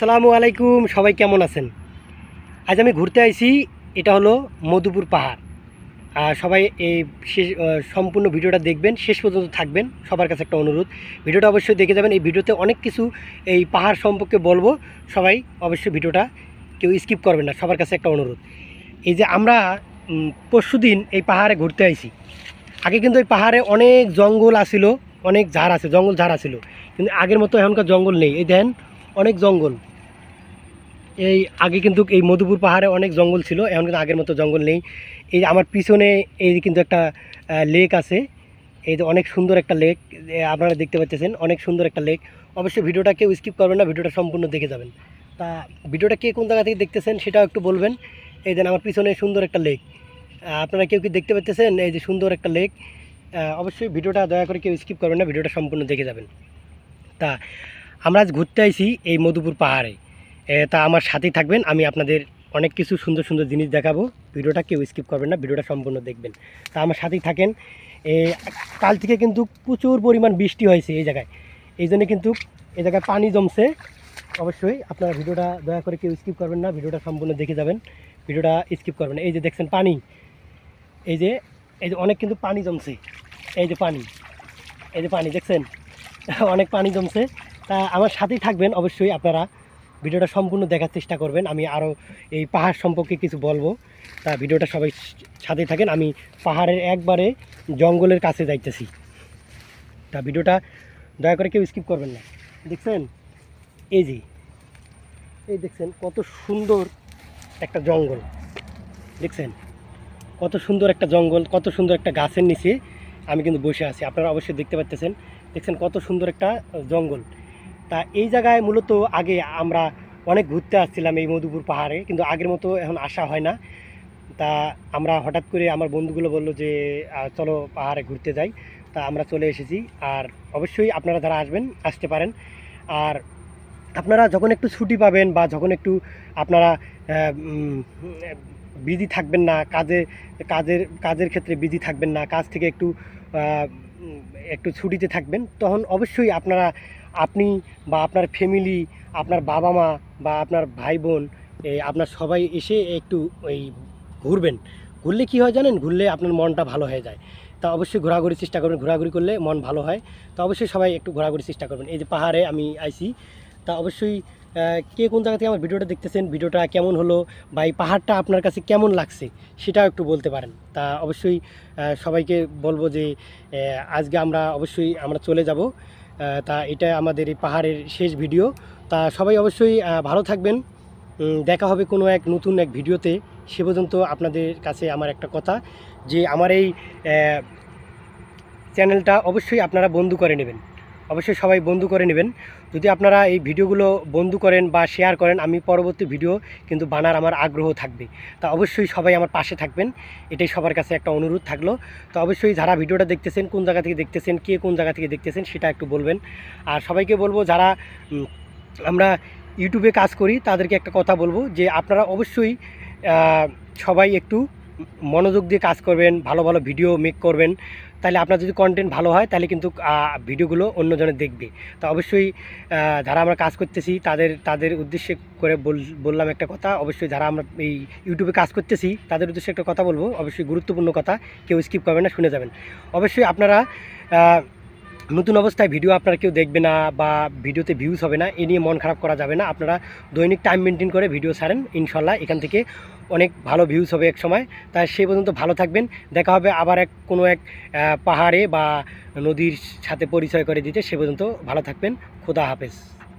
সালামু আলাইকুম, সবাই কেমন আছেন? আজ আমি ঘুরতে আইছি, এটা হলো মধুপুর পাহাড়। আর সবাই এই শেষ সম্পূর্ণ ভিডিওটা দেখবেন, শেষ পর্যন্ত থাকবেন, সবার কাছে একটা অনুরোধ। ভিডিওটা অবশ্যই দেখে যাবেন, এই ভিডিওতে অনেক কিছু এই পাহাড় সম্পর্কে বলব, সবাই অবশ্যই ভিডিওটা কেউ স্কিপ করবেন না, সবার কাছে একটা অনুরোধ। এই যে আমরা পরশু দিন এই পাহাড়ে ঘুরতে আইছি। আগে কিন্তু এই পাহাড়ে অনেক জঙ্গল আছিল, অনেক ঝাড় আছে, জঙ্গল ঝাড় আছিল। কিন্তু আগের মতো এখনকার জঙ্গল নেই। এই দেন অনেক জঙ্গল। এই আগে কিন্তু এই মধুপুর পাহাড়ে অনেক জঙ্গল ছিল, এখন কিন্তু আগের মতো জঙ্গল নেই। এই আমার পিছনে এই কিন্তু একটা লেক আছে। এই যে অনেক সুন্দর একটা লেক আপনারা দেখতে পাচ্ছেন, অনেক সুন্দর একটা লেক অবশ্যই ভিডিওটা কেউ স্কিপ করবেন না, ভিডিওটা সম্পূর্ণ দেখে যাবেন। তা ভিডিওটা কে কোন জায়গা থেকে দেখতেছেন সেটাও একটু বলবেন। এই যে আমার পিছনে সুন্দর একটা লেক আপনারা কেউ কি দেখতে পাচ্ছেন এই যে সুন্দর একটা লেক অবশ্যই ভিডিওটা দয়া করে কেউ স্কিপ করবেন না, ভিডিওটা সম্পূর্ণ দেখে যাবেন। তা আমরা আজ ঘুরতে আইছি এই মধুপুর পাহাড়ে। তা আমার সাথেই থাকবেন। আমি আপনাদের অনেক কিছু সুন্দর সুন্দর জিনিস দেখাবো। ভিডিওটা কেউ স্কিপ করবেন না ভিডিওটা সম্পূর্ণ দেখবেন। তা আমার সাথেই থাকেন। এ, কাল থেকে কিন্তু প্রচুর পরিমাণ বৃষ্টি হয়েছে এই জায়গায়। এই জন্য কিন্তু এই জায়গায় পানি জমছে। অবশ্যই আপনারা ভিডিওটা দয়া করে কেউ স্কিপ করবেন না ভিডিওটা সম্পূর্ণ দেখে যাবেন। ভিডিওটা স্কিপ করবেন এই যে দেখছেন পানি। এই যে এই যে অনেক কিন্তু পানি জমছে। এই যে পানি। এই যে পানি দেখছেন? অনেক পানি জমছে। তা আমার সাথেই থাকবেন। অবশ্যই আপনারা ভিডিওটা সম্পূর্ণ দেখার চেষ্টা করবেন। আমি আরও এই পাহাড় সম্পর্কে কিছু বলব। তা ভিডিওটা সবাই সাথেই থাকেন। আমি পাহাড়ের একবারে জঙ্গলের কাছে যাইতেছি। তা ভিডিওটা দয়া করে কেউ স্কিপ করবেন না। দেখছেন? এই যে, এই দেখছেন কত সুন্দর একটা জঙ্গল। দেখছেন? কত সুন্দর একটা জঙ্গল, কত সুন্দর একটা গাছের নিচে আমি কিন্তু বসে আছি। আপনারা অবশ্যই দেখতে পাচ্ছেন দেখছেন কত সুন্দর একটা জঙ্গল। তা এই জায়গায় মূলত আগে আমরা অনেক ঘুরতে আসছিলাম এই মধুপুর পাহাড়ে, কিন্তু আগের মতো এখন আসা হয় না। তা আমরা হঠাৎ করে আমার বন্ধুগুলো বলল যে চলো পাহাড়ে ঘুরতে যাই। তা আমরা চলে এসেছি। আর অবশ্যই আপনারা যারা আসবেন, আসতে পারেন। আর আপনারা যখন একটু ছুটি পাবেন বা যখন একটু আপনারা বিজি থাকবেন না, কাজে, কাজের কাজের ক্ষেত্রে বিজি থাকবেন না, কাজ থেকে একটু একটু ছুটিতে থাকবেন, তখন অবশ্যই আপনারা আপনি বা আপনার ফ্যামিলি আপনার বাবা মা বা আপনার ভাই বোন আপনার সবাই এসে একটু ওই ঘুরবেন। ঘুরলে কী হয় জানেন? ঘুরলে আপনার মনটা ভালো হয়ে যায়। তা অবশ্যই ঘোরাঘুরির চেষ্টা করবেন, ঘোরাঘুরি করলে মন ভালো হয়। তা অবশ্যই সবাই একটু ঘোরাঘুরির চেষ্টা করবেন। এই যে পাহাড়ে আমি আইছি, তা অবশ্যই কে কোন জায়গা থেকে আমার ভিডিওটা দেখতেছেন, ভিডিওটা কেমন হলো বা এই পাহাড়টা আপনার কাছে কেমন লাগছে সেটাও একটু বলতে পারেন। তা অবশ্যই সবাইকে বলব যে আজকে আমরা অবশ্যই আমরা চলে যাব। তা এটা আমাদের এই পাহাড়ের শেষ ভিডিও। তা সবাই অবশ্যই ভালো থাকবেন। দেখা হবে কোনো এক নতুন এক ভিডিওতে। সে পর্যন্ত আপনাদের কাছে আমার একটা কথা যে, আমার এই চ্যানেলটা অবশ্যই আপনারা বন্ধু করে নেবেন। অবশ্যই সবাই বন্ধু করে নেবেন। যদি আপনারা এই ভিডিওগুলো বন্ধু করেন বা শেয়ার করেন, আমি পরবর্তী ভিডিও কিন্তু বানার আমার আগ্রহ থাকবে। তা অবশ্যই সবাই আমার পাশে থাকবেন। এটাই সবার কাছে একটা অনুরোধ থাকল। তো অবশ্যই যারা ভিডিওটা দেখতেছেন, কোন জায়গা থেকে দেখতেছেন, কে কোন জায়গা থেকে দেখতেছেন, সেটা একটু বলবেন। আর সবাইকে বলব, যারা আমরা ইউটিউবে কাজ করি, তাদেরকে একটা কথা বলব যে আপনারা অবশ্যই সবাই একটু মনোযোগ দিয়ে কাজ করবেন, ভালো ভালো ভিডিও মেক করবেন। তাহলে আপনার যদি কন্টেন্ট ভালো হয়, তাহলে কিন্তু ভিডিওগুলো অন্যজনে দেখবে। তো অবশ্যই যারা আমরা কাজ করতেছি, তাদের তাদের উদ্দেশ্যে করে বল- বললাম একটা কথা। অবশ্যই যারা আমরা এই ইউটিউবে কাজ করতেছি, তাদের উদ্দেশ্যে একটা কথা বলব। অবশ্যই গুরুত্বপূর্ণ কথা, কেউ স্কিপ করবেন না, শুনে যাবেন। অবশ্যই আপনারা নতুন অবস্থায় ভিডিও আপনারা কেউ দেখবে না বা ভিডিওতে ভিউজ হবে না, এ নিয়ে মন খারাপ করা যাবে না। আপনারা দৈনিক টাইম মেনটেন করে ভিডিও ছাড়েন ইনশাল্লাহ এখান থেকে অনেক ভালো ভিউজ হবে এক সময়। তাই সে পর্যন্ত ভালো থাকবেন। দেখা হবে আবার এক, কোনো এক পাহাড়ে বা নদীর সাথে পরিচয় করে দিতে। সে পর্যন্ত ভালো থাকবেন। খোদা হাফেজ।